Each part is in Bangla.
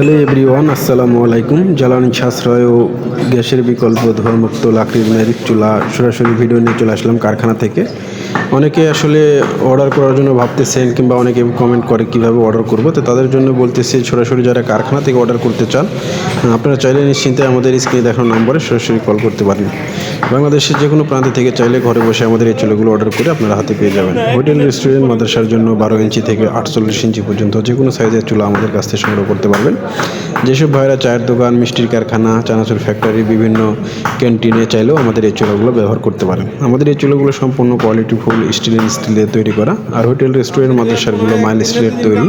হ্যালো এভরিওয়ান, আসসালামু আলাইকুম। জ্বালানি সাশ্রয় ও গ্যাসের বিকল্প ধোয়ামুক্ত লাকড়ির ম্যাজিক চুলা সরাসরি ভিডিও নিয়ে চলে আসলাম কারখানা থেকে। অনেকে আসলে অর্ডার করার জন্য ভাবতেছেন কিংবা অনেকে কমেন্ট করে কীভাবে অর্ডার করব। তো তাদের জন্য বলতেছি, সরাসরি যারা কারখানা থেকে অর্ডার করতে চান, আপনারা চাইলে নিশ্চিন্তে আমাদের স্ক্রিনে দেখানো নম্বরে সরাসরি কল করতে পারেন। বাংলাদেশের যে কোনো প্রান্ত থেকে চাইলে ঘরে বসে আমাদের এই চুলাগুলো অর্ডার করে আপনারা হাতে পেয়ে যাবেন। হোটেল রেস্টুরেন্ট মাদ্রাসার জন্য বারো ইঞ্চি থেকে আটচল্লিশ ইঞ্চি পর্যন্ত যে কোনো সাইজের চুলা আমাদের কাছ থেকে সংগ্রহ করতে পারবেন। যেসব ভাইরা চায়ের দোকান, মিষ্টির কারখানা, চানাচুর ফ্যাক্টরি বিভিন্ন ক্যান্টিনে চাইলেও আমাদের এই চুলাগুলো ব্যবহার করতে পারেন। আমাদের এই চুলাগুলো সম্পূর্ণ কোয়ালিটি ফুল স্টিল স্টিলের তৈরি করা। আর হোটেল রেস্টুরেন্ট মাদ্রাসারগুলো মাইল স্টিলের তৈরি।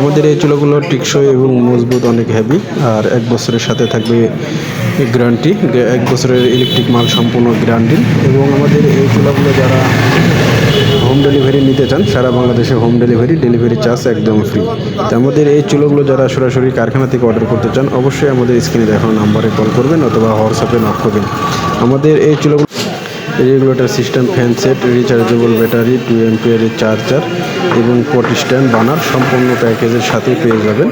আমাদের এই চুলাগুলো টিকসই এবং মজবুত, অনেক হেভি আর এক বছরের সাথে থাকবে গ্যারান্টি এক বছরের ইলেকট্রিক মাল সম্পূর্ণ গ্যারান্টি এবং আমাদের এই চুলাগুলো যারা হোম ডেলিভারি নিতে চান, সারা বাংলাদেশে হোম ডেলিভারি ডেলিভারি চার্জ একদম ফ্রি তো আমাদের এই চুলোগুলো যারা সরাসরি কারখানা থেকে অর্ডার করতে চান, অবশ্যই আমাদের স্ক্রিনে দেখানো নাম্বারে কল করবেন অথবা হোয়াটসঅ্যাপে নক করবেন। আমাদের এই চুলোগুলো regulator system fan set rechargeable battery two এমপিয়ারের charger এবং পট স্ট্যান্ড বানার সম্পূর্ণ প্যাকেজের সাথে পেয়ে যাবেন।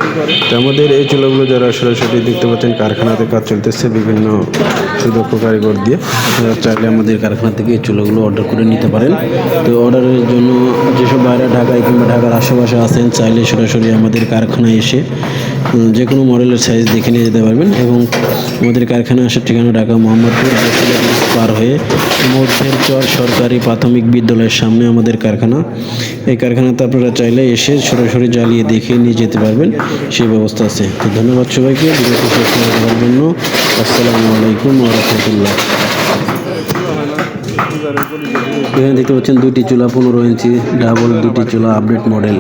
তো আমাদের এই চুলাগুলো যারা সরাসরি দেখতে পাচ্ছেন, কারখানাতে কাজ চলতেছে, বিভিন্ন সুদক্ষ কারিগর দিয়ে চাইলে আমাদের কারখানা থেকে এই চুলাগুলো অর্ডার করে নিতে পারেন। তো অর্ডারের জন্য যেসব বাইরে ঢাকায় কিংবা ঢাকার আশেপাশে আছেন, চাইলে সরাসরি আমাদের কারখানায় এসে যে কোনো মডেলের সাইজ দেখে নিয়ে যেতে পারবেন এবং আমাদের কারখানা আসার ঠিকানা ঢাকা মোহাম্মদপুর পার হয়ে মধ্যের চর সরকারি প্রাথমিক বিদ্যালয়ের সামনে আমাদের কারখানা। এই কারখানাতে আপনারা চাইলে এসে সরাসরি জ্বালিয়ে দেখে নিয়ে যেতে পারবেন। সেই ব্যবস্থা আছে। তো ধন্যবাদ সবাইকে। ভিডিওটি শেষ করে দেওয়ার জন্য আসসালামু আলাইকুম রহমতুল্লাহ। এখানে দেখতে পাচ্ছেন দুটি চুলা, পনেরো ইঞ্চি ডাবল দুটি চুলা আপডেট মডেল